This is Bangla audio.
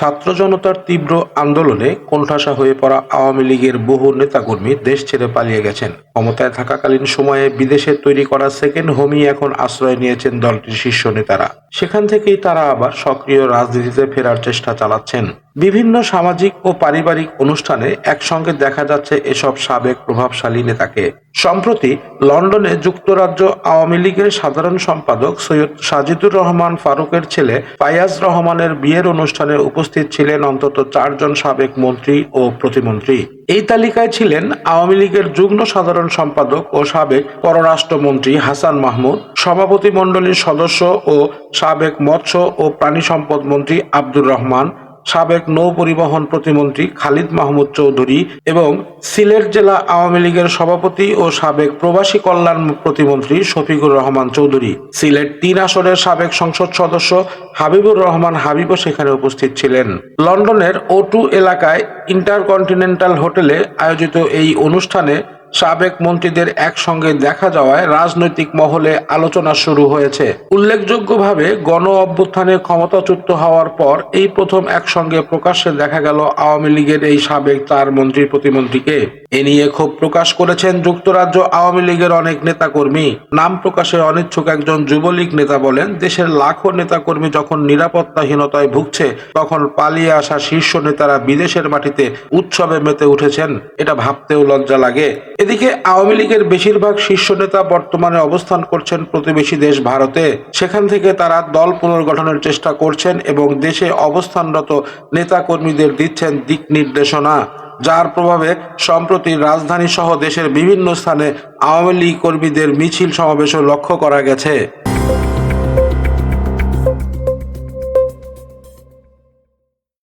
ছাত্র জনতার তীব্র আন্দোলনে কোণঠাসা হয়ে পড়া আওয়ামী লীগের বহু নেতাকর্মী দেশ ছেড়ে পালিয়ে গেছেন। ক্ষমতায় থাকাকালীন সময়ে বিদেশে তৈরি করা সেকেন্ড হোমই এখন আশ্রয় নিয়েছেন দলটির শীর্ষ নেতারা। সেখান থেকেই তারা আবার সক্রিয় রাজনীতিতে ফেরার চেষ্টা চালাচ্ছেন। বিভিন্ন সামাজিক ও পারিবারিক অনুষ্ঠানে একসঙ্গে দেখা যাচ্ছে এসব সাবেক প্রভাবশালী নেতাকে। সম্প্রতি লন্ডনে যুক্তরাজ্য আওয়ামী লীগের সাধারণ সম্পাদক সৈয়দ সাজিদুর রহমান ফারুকের ছেলে ফায়াজ রহমানের বিয়ের অনুষ্ঠানে উপস্থিত ছিলেন অন্তত চারজন সাবেক মন্ত্রী ও প্রতিমন্ত্রী। এই তালিকায় ছিলেন আওয়ামী লীগের যুগ্ম সাধারণ সম্পাদক ও সাবেক পররাষ্ট্রমন্ত্রী হাসান মাহমুদ সভাপতিমণ্ডলীর সদস্য ও সাবেক মৎস্য ও প্রাণী সম্পদ মন্ত্রী আব্দুর রহমান সাবেক নৌ পরিবহন প্রতিমন্ত্রী খালিদ মাহমুদ চৌধুরী এবং সিলেট জেলা আওয়ামী লীগের সভাপতি ও সাবেক প্রবাসী কল্যাণ প্রতিমন্ত্রী শফিকুর রহমান চৌধুরী। সিলেট তিন আসনের সাবেক সংসদ সদস্য হাবিবুর রহমান হাবিবও সেখানে উপস্থিত ছিলেন। লন্ডনের ও টু এলাকায় ইন্টারকন্টিনেন্টাল হোটেলে আয়োজিত এই অনুষ্ঠানে সাবেক মন্ত্রীদের একসঙ্গে দেখা যাওয়ায় রাজনৈতিক মহলে আলোচনা শুরু হয়েছে। উল্লেখযোগ্যভাবে গণ অভ্যুত্থানে ক্ষমতাচ্যুত হওয়ার পর এই প্রথম একসঙ্গে প্রকাশ্যে দেখা গেল আওয়ামী লীগের এই সাবেক চার মন্ত্রী প্রতিমন্ত্রীকে। এ নিয়ে ক্ষোভ প্রকাশ করেছেন যুক্তরাজ্য আওয়ামী লীগের অনেক নেতাকর্মী। নাম প্রকাশে অনিচ্ছুক একজন যুবলীগ নেতা বলেন, দেশের লাখো নেতাকর্মী যখন নিরাপত্তাহীনতায় ভুগছে, তখন পালিয়ে আসা শীর্ষ নেতারা বিদেশের মাটিতে উৎসবে মেতে উঠেছেন। এটা ভাবতেও লজ্জা লাগে। এদিকে আওয়ামী লীগের বেশিরভাগ শীর্ষ নেতা বর্তমানে অবস্থান করছেন প্রতিবেশী দেশ ভারতে। সেখান থেকে তারা দল পুনর্গঠনের চেষ্টা করছেন এবং দেশে অবস্থানরত নেতা কর্মীদের দিচ্ছেন দিক নির্দেশনা, যার প্রভাবে সম্প্রতি রাজধানী সহ দেশের বিভিন্ন স্থানে আওয়ামী লীগ কর্মীদের মিছিল সমাবেশও লক্ষ্য করা গেছে।